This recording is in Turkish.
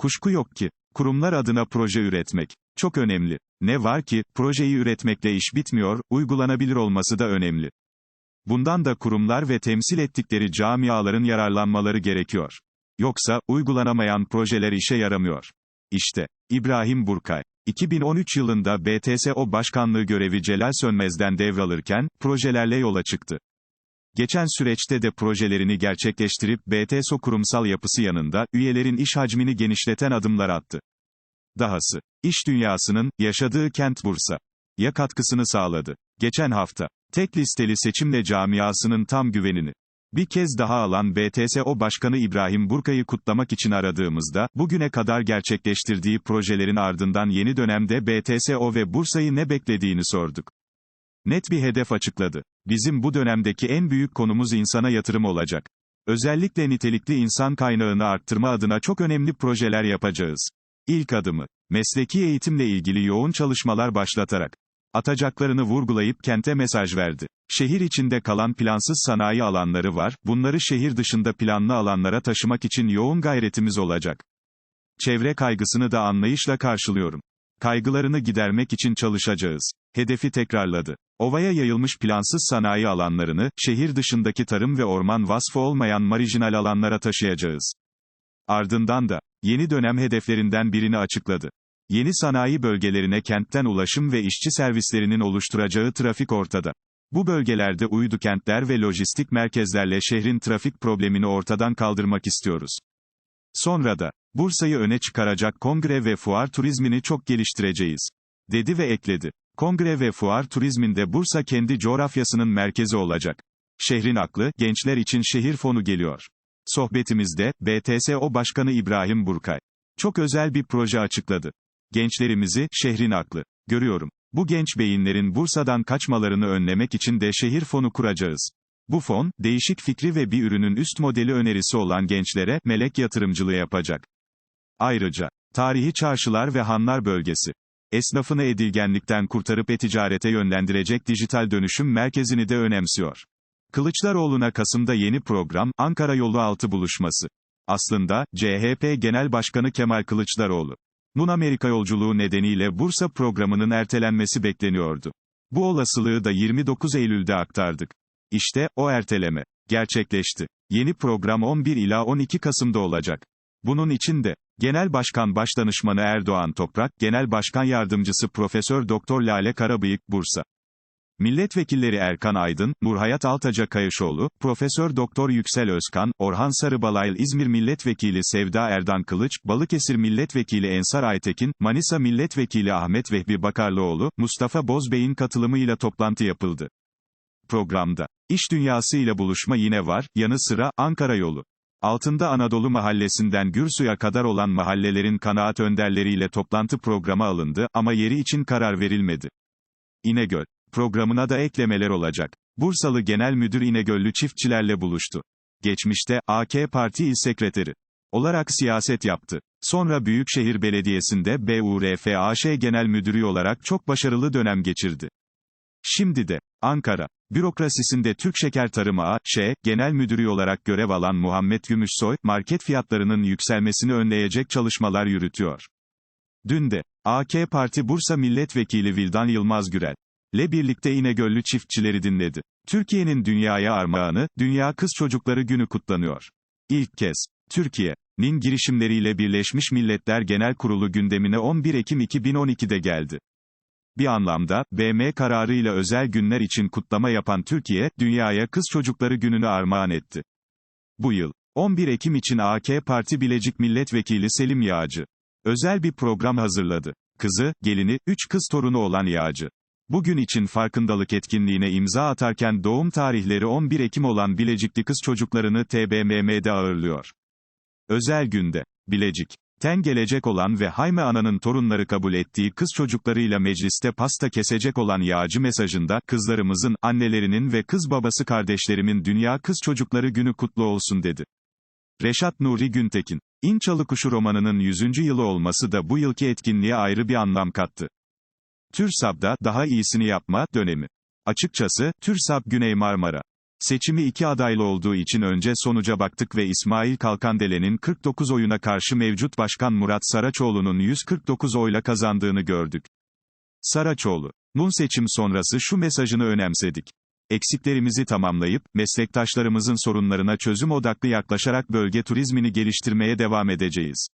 Kuşku yok ki, kurumlar adına proje üretmek, çok önemli. Ne var ki, projeyi üretmekle iş bitmiyor, uygulanabilir olması da önemli. Bundan da kurumlar ve temsil ettikleri camiaların yararlanmaları gerekiyor. Yoksa, uygulanamayan projeler işe yaramıyor. İşte, İbrahim Burkay. 2013 yılında BTSO Başkanlığı görevi Celal Sönmez'den devralırken, projelerle yola çıktı. Geçen süreçte de projelerini gerçekleştirip BTSO kurumsal yapısı yanında, üyelerin iş hacmini genişleten adımlar attı. Dahası, iş dünyasının, yaşadığı kent Bursa, ya katkısını sağladı. Geçen hafta, tek listeli seçimle camiasının tam güvenini, bir kez daha alan BTSO Başkanı İbrahim Burkay'ı kutlamak için aradığımızda, bugüne kadar gerçekleştirdiği projelerin ardından yeni dönemde BTSO ve Bursa'yı ne beklediğini sorduk. Net bir hedef açıkladı. Bizim bu dönemdeki en büyük konumuz insana yatırım olacak. Özellikle nitelikli insan kaynağını arttırma adına çok önemli projeler yapacağız. İlk adımı, mesleki eğitimle ilgili yoğun çalışmalar başlatarak, atacaklarını vurgulayıp kente mesaj verdi. Şehir içinde kalan plansız sanayi alanları var, bunları şehir dışında planlı alanlara taşımak için yoğun gayretimiz olacak. Çevre kaygısını da anlayışla karşılıyorum. Kaygılarını gidermek için çalışacağız. Hedefi tekrarladı. Ovaya yayılmış plansız sanayi alanlarını, şehir dışındaki tarım ve orman vasfı olmayan marjinal alanlara taşıyacağız. Ardından da, yeni dönem hedeflerinden birini açıkladı. Yeni sanayi bölgelerine kentten ulaşım ve işçi servislerinin oluşturacağı trafik ortada. Bu bölgelerde uydu kentler ve lojistik merkezlerle şehrin trafik problemini ortadan kaldırmak istiyoruz. Sonra da, Bursa'yı öne çıkaracak kongre ve fuar turizmini çok geliştireceğiz. Dedi ve ekledi. Kongre ve fuar turizminde Bursa kendi coğrafyasının merkezi olacak. Şehrin aklı, gençler için şehir fonu geliyor. Sohbetimizde, BTSO Başkanı İbrahim Burkay. Çok özel bir proje açıkladı. Gençlerimizi, şehrin aklı. Görüyorum. Bu genç beyinlerin Bursa'dan kaçmalarını önlemek için de şehir fonu kuracağız. Bu fon, değişik fikri ve bir ürünün üst modeli önerisi olan gençlere, melek yatırımcılığı yapacak. Ayrıca, tarihi çarşılar ve hanlar bölgesi. Esnafını edilgenlikten kurtarıp e-ticarete yönlendirecek dijital dönüşüm merkezini de önemsiyor. Kılıçdaroğlu'na Kasım'da yeni program, Ankara Yolu Altı buluşması. Aslında, CHP Genel Başkanı Kemal Kılıçdaroğlu. Nun Amerika yolculuğu nedeniyle Bursa programının ertelenmesi bekleniyordu. Bu olasılığı da 29 Eylül'de aktardık. İşte, o erteleme. Gerçekleşti. Yeni program 11 ila 12 Kasım'da olacak. Bunun için de, Genel Başkan Başdanışmanı Erdoğan Toprak, Genel Başkan Yardımcısı Profesör Doktor Lale Karabıyık, Bursa. Milletvekilleri Erkan Aydın, Nurhayat Altaca Kayışoğlu, Profesör Doktor Yüksel Özkan, Orhan Sarıbalaylı İzmir Milletvekili Sevda Erdan Kılıç, Balıkesir Milletvekili Ensar Aytekin, Manisa Milletvekili Ahmet Vehbi Bakarlıoğlu, Mustafa Bozbey'in katılımıyla toplantı yapıldı. Programda, iş dünyası ile buluşma yine var, yanı sıra, Ankara yolu. Altında Anadolu Mahallesi'nden Gürsü'ye kadar olan mahallelerin kanaat önderleriyle toplantı programı alındı ama yeri için karar verilmedi. İnegöl programına da eklemeler olacak. Bursalı Genel Müdür İnegöllü çiftçilerle buluştu. Geçmişte, AK Parti İl Sekreteri olarak siyaset yaptı. Sonra Büyükşehir Belediyesi'nde BURFAŞ Genel Müdürü olarak çok başarılı dönem geçirdi. Şimdi de, Ankara, bürokrasisinde Türk Şeker Tarımı A.Ş. Genel Müdürü olarak görev alan Muhammed Gümüşsoy, market fiyatlarının yükselmesini önleyecek çalışmalar yürütüyor. Dün de, AK Parti Bursa Milletvekili Vildan Yılmaz Gürel, ile birlikte İnegöllü çiftçileri dinledi. Türkiye'nin dünyaya armağanı, Dünya Kız Çocukları Günü kutlanıyor. İlk kez, Türkiye'nin girişimleriyle Birleşmiş Milletler Genel Kurulu gündemine 11 Ekim 2012'de geldi. Bir anlamda, BM kararıyla özel günler için kutlama yapan Türkiye, dünyaya Kız Çocukları Günü'nü armağan etti. Bu yıl, 11 Ekim için AK Parti Bilecik Milletvekili Selim Yağcı, özel bir program hazırladı. Kızı, gelini, 3 kız torunu olan Yağcı. Bugün için farkındalık etkinliğine imza atarken doğum tarihleri 11 Ekim olan Bilecikli kız çocuklarını TBMM'de ağırlıyor. Özel günde, Bilecik, ten gelecek olan ve Hayme Ana'nın torunları kabul ettiği kız çocuklarıyla mecliste pasta kesecek olan yağcı mesajında, kızlarımızın, annelerinin ve kız babası kardeşlerimin Dünya Kız Çocukları Günü kutlu olsun dedi. Reşat Nuri Güntekin, İn Çalı Kuşu romanının 100. yılı olması da bu yılki etkinliğe ayrı bir anlam kattı. TÜRSAB'da daha iyisini yapma dönemi. Açıkçası, TÜRSAB Güney Marmara Seçimi iki adaylı olduğu için önce sonuca baktık ve İsmail Kalkandele'nin 49 oyuna karşı mevcut başkan Murat Saraçoğlu'nun 149 oyla kazandığını gördük. Saraçoğlu'nun seçim sonrası şu mesajını önemsedik. Eksiklerimizi tamamlayıp, meslektaşlarımızın sorunlarına çözüm odaklı yaklaşarak bölge turizmini geliştirmeye devam edeceğiz.